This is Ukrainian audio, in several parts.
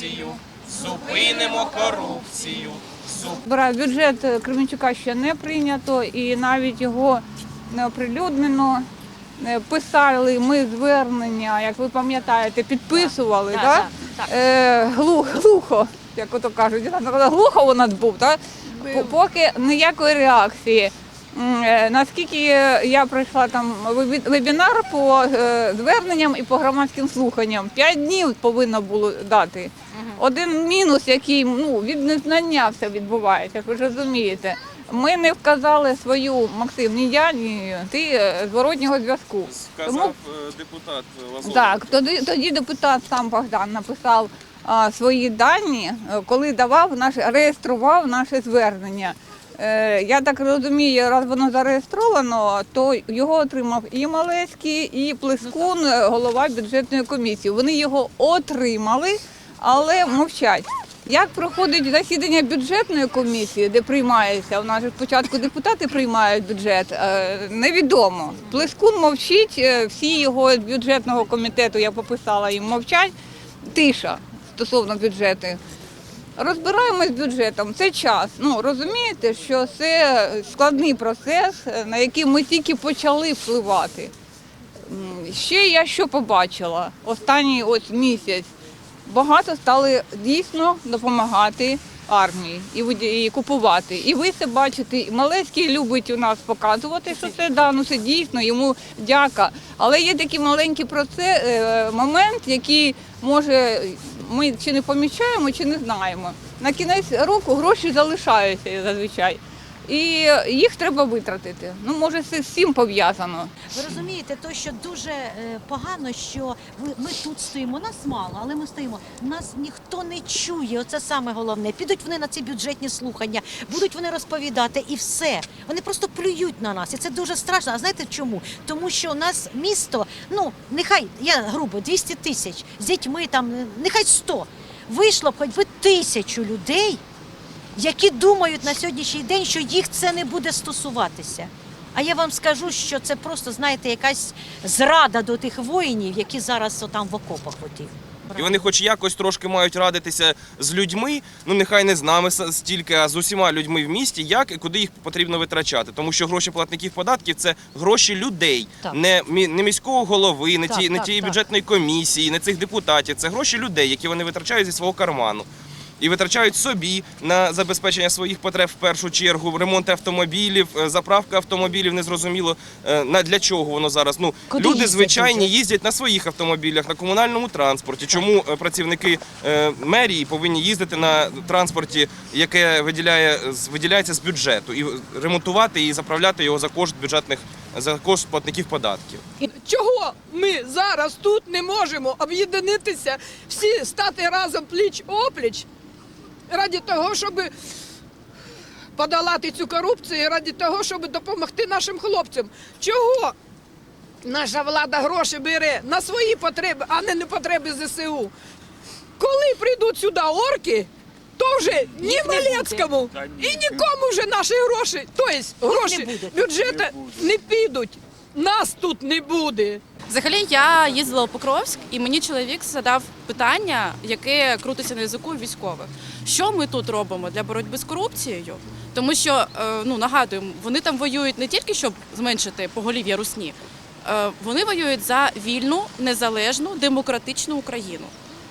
корупцію, зупинимо корупцію. Збираю бюджет е, Кременчука ще не прийнято, і навіть його не оприлюднено. Е, Писали ми звернення, як ви пам'ятаєте, підписували, Так, да? так, так. Е, глух, глухо, як ото кажуть, глухо у нас був, так? По- поки ніякої реакції. Е, Наскільки я пройшла там вебі- вебінар по зверненням і по громадським слуханням, п'ять днів повинно було дати. Один мінус, який ну, від незнання все відбувається, як ви ж розумієте. Ми не вказали свою Максим, ні я, ні ти е, зворотнього зв'язку. Сказав е, депутат Лазовий. Так, тоді, тоді депутат сам Богдан написав а, свої дані, е, коли давав наш, реєстрував наше звернення. Е, я так розумію, раз воно зареєстровано, то його отримав і Малецький, і Плескун, е, голова бюджетної комісії. Вони його отримали, але мовчать. Як проходить засідання бюджетної комісії, де приймається, у нас же спочатку депутати приймають бюджет, е, невідомо. Плескун мовчить, е, всі його бюджетного комітету, я пописала їм, мовчать, тиша стосовно бюджету. Розбираємось з бюджетом, це час. Ну розумієте, що це складний процес, е, на який ми тільки почали впливати. Ще я що побачила останній ось місяць. Багато стали дійсно допомагати армії і, купувати. І ви це бачите. Малецький любить у нас показувати, що це да, ну це дійсно йому дяка. Але є такий маленький проце, е, момент, який може ми чи не помічаємо, чи не знаємо. На кінець року гроші залишаються зазвичай. І їх треба витратити. Ну, може, це з всім пов'язано. Ви розумієте, то що дуже е, погано, що ми тут стоїмо, нас мало, але ми стоїмо. Нас ніхто не чує. Оце саме головне. Підуть вони на ці бюджетні слухання, будуть вони розповідати і все. Вони просто плюють на нас, і це дуже страшно. А знаєте чому? Тому що у нас місто, ну нехай я грубо 200 тисяч з дітьми, там нехай 100. Вийшло б хоч би тисячу людей, які думають на сьогоднішній день, що їх це не буде стосуватися. А я вам скажу, що це просто, знаєте, якась зрада до тих воїнів, які зараз там в окопах оті. І вони хоч якось трошки мають радитися з людьми, ну нехай не з нами стільки, а з усіма людьми в місті, як і куди їх потрібно витрачати. Тому що гроші платників податків це гроші людей, Так. не, не міського голови, не, Так, ті, не так, тієї так. бюджетної комісії, не цих депутатів. Це гроші людей, які вони витрачають зі свого карману. І витрачають собі на забезпечення своїх потреб в першу чергу, ремонт автомобілів, е, заправка автомобілів, незрозуміло е, на для чого воно зараз. Ну Куди люди їздять звичайні їздять на своїх автомобілях, на комунальному транспорті. Чому е, працівники мерії повинні їздити на транспорті, яке виділяє виділяється з бюджету, і ремонтувати і заправляти його за кошт бюджетних за кошт платників податків? Чого ми зараз тут не можемо об'єднатися, всі стати разом пліч опліч раді того, щоб подолати цю корупцію, і раді того, щоб допомогти нашим хлопцям. Чого наша влада гроші бере на свої потреби, а не на потреби ЗСУ? Коли прийдуть сюди орки, то вже ні в Малецькому і нікому вже наші гроші, тобто гроші бюджету не підуть. Нас тут не буде. Взагалі я їздила у Покровськ, і мені чоловік задав питання, яке крутиться на язику військових. Що ми тут робимо для боротьби з корупцією? Тому що е, ну нагадуємо, вони там воюють не тільки щоб зменшити поголів'я русні, е, вони воюють за вільну, незалежну, демократичну Україну.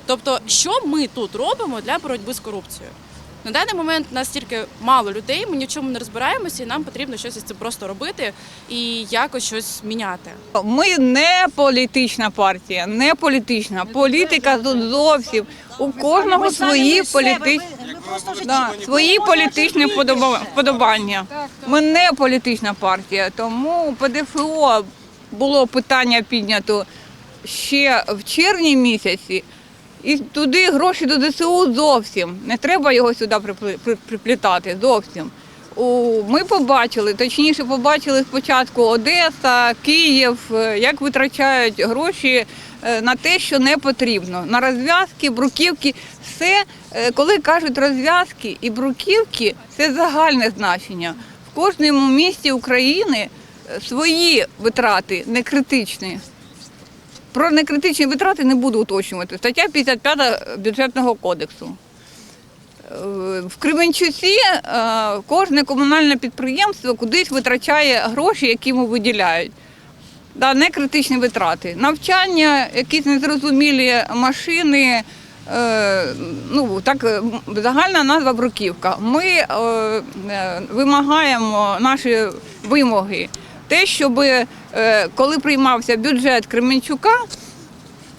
Тобто, що ми тут робимо для боротьби з корупцією? На даний момент нас тільки мало людей, ми ні в чому не розбираємося, і нам потрібно щось із цим просто робити і якось щось міняти. Ми не політична партія, не політична. Політика тут зовсім у кожного Ми свої політичні. Да, свої політичні вподобання. Ми не політична партія, тому ПДФО було питання піднято ще в червні місяці. І туди гроші до ДСУ зовсім. Не треба його сюди приплітати зовсім. Ми побачили, точніше, побачили спочатку Одеса, Київ, е, як витрачають гроші е, на те, що не потрібно. На розв'язки, бруківки. Все, е, коли кажуть розв'язки і бруківки, це загальне значення. В кожному місті України свої витрати не критичні. Про некритичні витрати не буду уточнювати. Стаття 55 бюджетного кодексу. Е, В Кременчуці е, кожне комунальне підприємство кудись витрачає гроші, які йому виділяють. Да, не критичні витрати. Навчання, якісь незрозумілі машини. Е, ну, так, загальна назва бруківка. Ми вимагаємо наші вимоги. Те, щоб е, коли приймався бюджет Кременчука,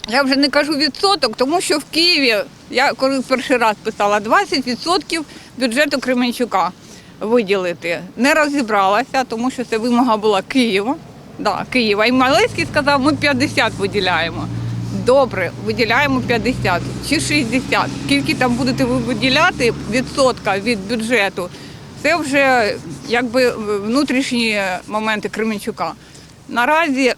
я вже не кажу відсоток, тому що в Києві, я коли перший раз писала, 20% бюджету Кременчука виділити. Не розібралася, тому що це вимога була Києва. Да, Києва. І Малецький сказав, ми 50 виділяємо. Добре, виділяємо 50 чи 60. Скільки там будете ви виділяти відсотка від бюджету, це вже якби внутрішні моменти Кременчука. Наразі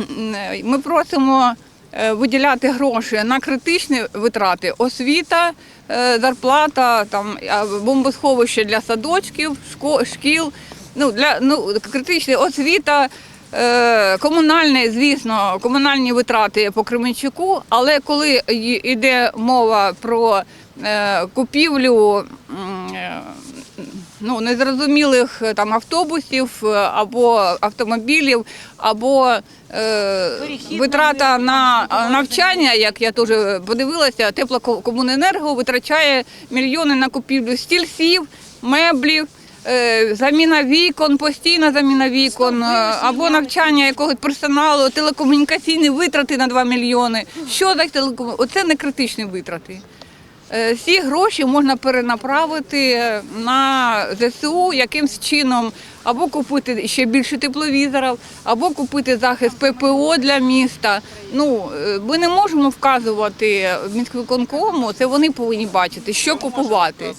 ми просимо е, виділяти гроші на критичні витрати: освіта, е, зарплата, там бомбосховище для садочків, шкіл. Ну, для ну, критична освіта, е, комунальне, звісно, комунальні витрати по Кременчуку, але коли йде мова про купівлю ну, незрозумілих е, там автобусів е, або автомобілів, або е, витрата на на навчання, як я теж подивилася, теплокомуненерго витрачає мільйони на купівлю стільців, меблів. е, Заміна вікон, постійна заміна вікон, е, або навчання якогось персоналу, телекомунікаційні витрати на 2 мільйони. Що за телеком... Оце не критичні витрати. Е, Всі гроші можна перенаправити на ЗСУ якимсь чином, або купити ще більше тепловізорів, або купити захист ППО для міста. Ну, е, ми не можемо вказувати міськвиконкому, це вони повинні бачити, що купувати.